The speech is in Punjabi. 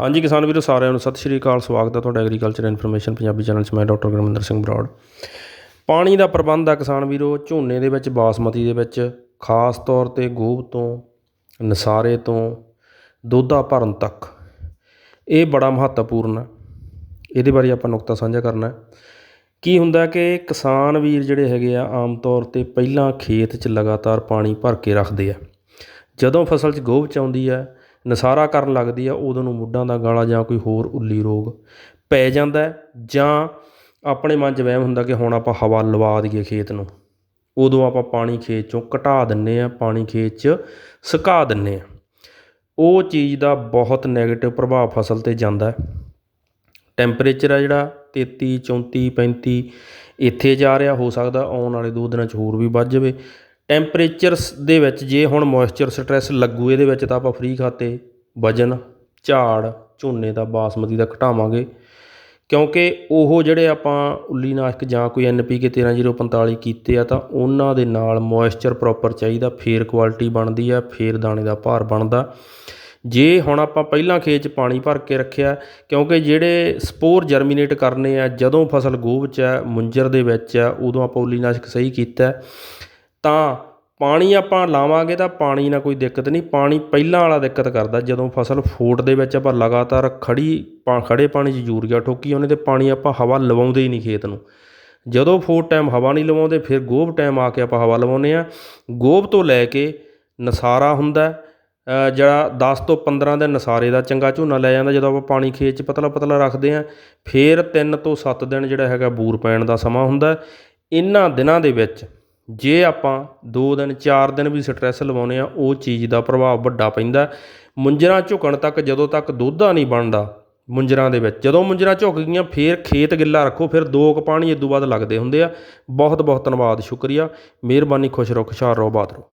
ਹਾਂਜੀ ਕਿਸਾਨ ਵੀਰੋ, ਸਾਰਿਆਂ ਨੂੰ ਸਤਿ ਸ਼੍ਰੀ ਅਕਾਲ, ਸਵਾਗਤ ਹੈ ਤੁਹਾਡਾ ਐਗਰੀਕਲਚਰ ਇਨਫੋਰਮੇਸ਼ਨ ਪੰਜਾਬੀ ਚੈਨਲ 'ਚ। ਮੈਂ ਡਾਕਟਰ ਗੁਰਮਿੰਦਰ ਸਿੰਘ ਬਰਾੜ। ਪਾਣੀ ਦਾ ਪ੍ਰਬੰਧ ਆ ਕਿਸਾਨ ਵੀਰੋ, ਝੋਨੇ ਦੇ ਵਿੱਚ, ਬਾਸਮਤੀ ਦੇ ਵਿੱਚ, ਖਾਸ ਤੌਰ ਤੇ ਗੋਭ ਤੋਂ, ਨਸਾਰੇ ਤੋਂ, ਦੋਧਾ ਭਰਨ ਤੱਕ। ਇਹ ਬੜਾ ਮਹੱਤਵਪੂਰਨ ਹੈ। ਇਹਦੇ ਬਾਰੇ ਆਪਾਂ ਨੁਕਤਾ ਸਾਂਝਾ ਕਰਨਾ ਹੈ। ਕੀ ਹੁੰਦਾ ਕਿ ਕਿਸਾਨ ਵੀਰ ਜਿਹੜੇ ਹੈਗੇ ਆ, ਆਮ ਤੌਰ ਤੇ ਪਹਿਲਾਂ ਖੇਤ 'ਚ ਲਗਾਤਾਰ ਪਾਣੀ ਭਰ ਕੇ ਰੱਖਦੇ ਆ। ਜਦੋਂ ਫਸਲ 'ਚ ਗੋਭ ਚ ਆਉਂਦੀ ਹੈ ਨਸਾਰਾ ਕਰਨ ਲੱਗਦੀ ਆ ਉਦੋਂ ਨੂੰ ਮੁੱਢਾਂ ਦਾ ਗਾਲਾ ਜਾਂ ਕੋਈ ਹੋਰ ਉੱਲੀ ਰੋਗ ਪੈ ਜਾਂਦਾ ਜਾਂ ਆਪਣੇ ਮਨ 'ਚ ਵਹਿਮ ਹੁੰਦਾ ਕਿ ਹੁਣ ਆਪਾਂ ਹਵਾ ਲਵਾ ਦਈਏ ਖੇਤ ਨੂੰ। ਉਦੋਂ ਆਪਾਂ ਪਾਣੀ ਖੇਤ 'ਚੋਂ ਘਟਾ ਦਿੰਨੇ ਆ ਪਾਣੀ ਖੇਤ 'ਚ ਸੁਕਾ ਦਿੰਨੇ ਆ ਉਹ ਚੀਜ਼ ਦਾ ਬਹੁਤ ਨੈਗੇਟਿਵ ਪ੍ਰਭਾਵ ਫਸਲ ਤੇ ਜਾਂਦਾ ਟੈਂਪਰੇਚਰ ਆ ਜਿਹੜਾ 33 34 35 ਇੱਥੇ ਜਾ ਰਿਹਾ, ਹੋ ਸਕਦਾ ਆਉਣ ਵਾਲੇ ਦੋ ਦਿਨਾਂ 'ਚ ਹੋਰ ਵੀ ਵੱਧ ਜਾਵੇ। ਟੈਂਪਰੇਚਰਸ ਦੇ ਵਿੱਚ ਜੇ ਹੁਣ ਮੋਇਸਚਰ ਸਟ੍ਰੈਸ ਲੱਗੂ, ਇਹਦੇ ਵਿੱਚ ਤਾਂ ਆਪਾਂ ਫਰੀ ਖਾਤੇ, ਵਜਨ, ਝਾੜ, ਝੋਨੇ ਦਾ ਬਾਸਮਤੀ ਦਾ ਘਟਾਵਾਂਗੇ। ਕਿਉਂਕਿ ਉਹ ਜਿਹੜੇ ਆਪਾਂ ਉੱਲੀਨਾਸ਼ਕ ਜਾਂ ਕੋਈ ਐਨਪੀਕੇ 13045 ਕੀਤੇ ਆ, ਤਾਂ ਉਹਨਾਂ ਦੇ ਨਾਲ ਮੋਇਸਚਰ ਪ੍ਰੋਪਰ ਚਾਹੀਦਾ, ਫੇਰ ਕੁਆਲਿਟੀ ਬਣਦੀ ਆ, ਫੇਰ ਦਾਣੇ ਦਾ ਭਾਰ ਬਣਦਾ। ਜੇ ਹੁਣ ਆਪਾਂ ਪਹਿਲਾਂ ਖੇਤ 'ਚ ਪਾਣੀ ਭਰ ਕੇ ਰੱਖਿਆ, ਕਿਉਂਕਿ ਜਿਹੜੇ ਸਪੋਰ ਜਰਮੀਨੇਟ ਕਰਨੇ ਆ, ਜਦੋਂ ਫਸਲ ਗੋਭ 'ਚ ਹੈ ਮੁੰਜਰ ਦੇ ਵਿੱਚ ਹੈ ਉਦੋਂ ਆਪਾਂ ਉੱਲੀਨਾਸ਼ਕ ਸਹੀ ਕੀਤਾ। ਤਾਂ ਪਾਣੀ ਆਪਾਂ ਲਾਵਾਂਗੇ ਤਾਂ ਪਾਣੀ ਨਾਲ ਕੋਈ ਦਿੱਕਤ ਨਹੀਂ, ਪਾਣੀ ਪਹਿਲਾਂ ਵਾਲਾ ਦਿੱਕਤ ਕਰਦਾ, ਜਦੋਂ ਫਸਲ ਫੋਟ ਦੇ ਵਿੱਚ ਆਪਾਂ ਲਗਾਤਾਰ ਖੜੀ ਪਾ ਖੜੇ ਪਾਣੀ 'ਚ ਯੂਰੀਆ ਠੋਕੀ ਉਹਨੇ ਤੇ ਪਾਣੀ ਆਪਾਂ ਹਵਾ ਲਵਾਉਂਦੇ ਹੀ ਨਹੀਂ ਖੇਤ ਨੂੰ। ਜਦੋਂ ਫੋਟ ਟਾਈਮ ਹਵਾ ਨਹੀਂ ਲਵਾਉਂਦੇ, ਫਿਰ ਗੋਭ ਟਾਈਮ ਆ ਕੇ ਆਪਾਂ ਹਵਾ ਲਵਾਉਂਦੇ ਆ ਗੋਭ ਤੋਂ ਲੈ ਕੇ ਨਸਾਰਾ ਹੁੰਦਾ ਜਿਹੜਾ 10 ਤੋਂ 15 ਦਿਨ ਨਸਾਰੇ ਦਾ ਚੰਗਾ ਝੋਨਾ ਲੈ ਜਾਂਦਾ, ਜਦੋਂ ਆਪਾਂ ਪਾਣੀ ਖੇਤ 'ਚ ਪਤਲਾ ਪਤਲਾ ਰੱਖਦੇ ਆ ਫਿਰ 3 ਤੋਂ 7 ਦਿਨ ਜਿਹੜਾ ਹੈਗਾ ਬੂਰ ਪੈਣ ਦਾ ਸਮਾਂ ਹੁੰਦਾ। ਇਹਨਾਂ ਦਿਨਾਂ ਦੇ ਵਿੱਚ ਜੇ ਆਪਾਂ 2 ਦਿਨ 4 ਦਿਨ ਵੀ ਸਟ੍ਰੈਸ ਲਵਾਉਨੇ ਆ ਉਹ ਚੀਜ਼ ਦਾ ਪ੍ਰਭਾਵ ਵੱਡਾ ਪੈਂਦਾ ਹੈ। ਮੁੰਜਰਾਂ ਝੁਕਣ ਤੱਕ ਜਦੋਂ ਤੱਕ ਦੁੱਧਾ ਨਹੀਂ ਬਣਦਾ, ਮੁੰਜਰਾਂ ਦੇ ਵਿੱਚ, ਜਦੋਂ ਮੁੰਜਰਾਂ ਝੁਕ ਗਈਆਂ, ਫਿਰ ਖੇਤ ਗਿੱਲਾ ਰੱਖੋ, ਫਿਰ ਦੋ ਕੁ ਪਾਣੀ ਇਦੋਂ ਬਾਅਦ ਲੱਗਦੇ ਹੁੰਦੇ ਆ। ਬਹੁਤ ਬਹੁਤ ਧੰਨਵਾਦ, ਸ਼ੁਕਰੀਆ। ਮਿਹਰਬਾਨੀ, ਖੁਸ਼ ਰਹੋ, ਖੁਸ਼ਹਾਲ ਰਹੋ, ਬਾਤ ਰਹੋ।